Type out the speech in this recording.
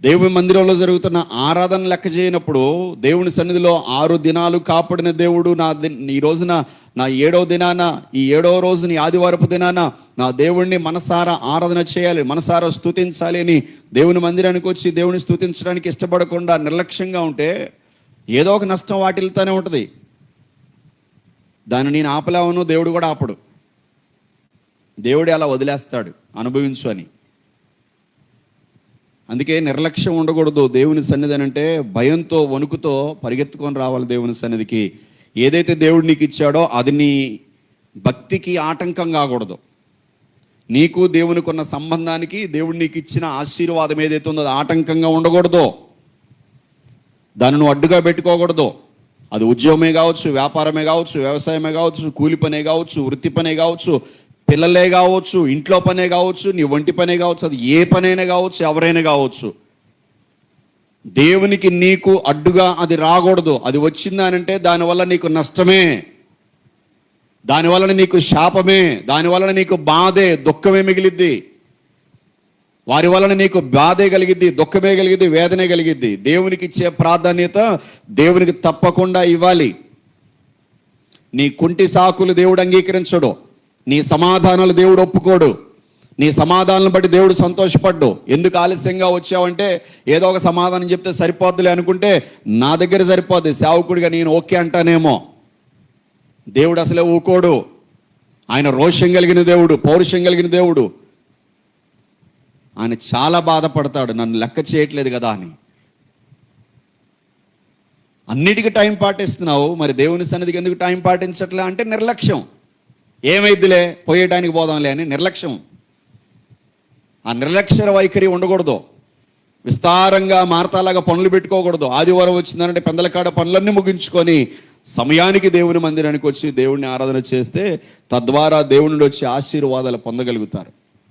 దేవుని మందిరంలో జరుగుతున్న ఆరాధన లెక్క చేయనప్పుడు దేవుని సన్నిధిలో ఆరు దినాలు కాపాడిన దేవుడు నా ఈ రోజున నా ఏడవ దినాన ఈ ఏడవ రోజుని ఆదివారపు దినాన నా దేవుణ్ణి మనసారా ఆరాధన చేయాలి మనసారా స్తుతించాలి అని దేవుని మందిరానికి వచ్చి దేవుని స్థుతించడానికి ఇష్టపడకుండా నిర్లక్ష్యంగా ఉంటే ఏదో ఒక నష్టం వాటిల్తోనే ఉంటుంది. దాన్ని నేను ఆపలేవను దేవుడు కూడా ఆపడు. దేవుడు అలా వదిలేస్తాడు అనుభవించు అని. అందుకే నిర్లక్ష్యం ఉండకూడదు దేవుని సన్నిధి అని అంటే భయంతో వణుకుతో పరిగెత్తుకొని రావాలి దేవుని సన్నిధికి. ఏదైతే దేవుడు నీకు ఇచ్చాడో అది నీ భక్తికి ఆటంకం కాకూడదు నీకు దేవునికి ఉన్న సంబంధానికి దేవుడు నీకు ఇచ్చిన ఆశీర్వాదం ఏదైతే ఉందో అది ఆటంకంగా ఉండకూడదు. దాన్ని నువ్వు అడ్డుగా పెట్టుకోకూడదు. అది ఉద్యోగమే కావచ్చు వ్యాపారమే కావచ్చు వ్యవసాయమే కావచ్చు కూలి పనే కావచ్చు వృత్తి పనే కావచ్చు పిల్లలే కావచ్చు ఇంట్లో పనే కావచ్చు నీ ఒంటి పనే కావచ్చు అది ఏ పనైనా కావచ్చు ఎవరైనా కావచ్చు. దేవునికి నీకు అడ్డుగా అది రాకూడదు. అది వచ్చిందనంటే దానివల్ల నీకు నష్టమే. దానివలన నీకు శాపమే. దానివలన నీకు బాధే దుఃఖమే మిగిలిద్ది. వారి వలన నీకు బాధే కలిగిద్ది దుఃఖమే కలిగిద్ది వేదనే కలిగిద్ది. దేవునికి ఇచ్చే ప్రాధాన్యత దేవునికి తప్పకుండా ఇవ్వాలి. నీ కుంటి సాకులు దేవుడు అంగీకరించడు. నీ సమాధానాలు దేవుడు ఒప్పుకోడు. నీ సమాధానాలను బట్టి దేవుడు సంతోషపడ్డు. ఎందుకు ఆలస్యంగా వచ్చావంటే ఏదో ఒక సమాధానం చెప్తే సరిపోద్దులే అనుకుంటే నా దగ్గర సరిపోద్ది. సేవకుడిగా నేను ఓకే అంటానేమో. దేవుడు అసలే ఊకోడు. ఆయన రోషం కలిగిన దేవుడు పౌరుషం కలిగిన దేవుడు. ఆయన చాలా బాధపడతాడు. నన్ను లెక్క చేయట్లేదు కదా అని. అన్నిటికీ టైం పాటిస్తున్నావు. మరి దేవుని సన్నిధికి ఎందుకు టైం పాటించట్లే అంటే నిర్లక్ష్యం. ఏమైద్దిలే? పోయేటానికి పోదాంలే అని నిర్లక్ష్యం. ఆ నిర్లక్ష్య వైఖరి ఉండకూడదు. విస్తారంగా మారతాలాగా పనులు పెట్టుకోకూడదు. ఆదివారం వచ్చిందంటే పెందలకాడ పనులన్నీ ముగించుకొని సమయానికి దేవుని మందిరానికి వచ్చి దేవుడిని ఆరాధన చేస్తే తద్వారా దేవుని వచ్చి ఆశీర్వాదాలు పొందగలుగుతారు.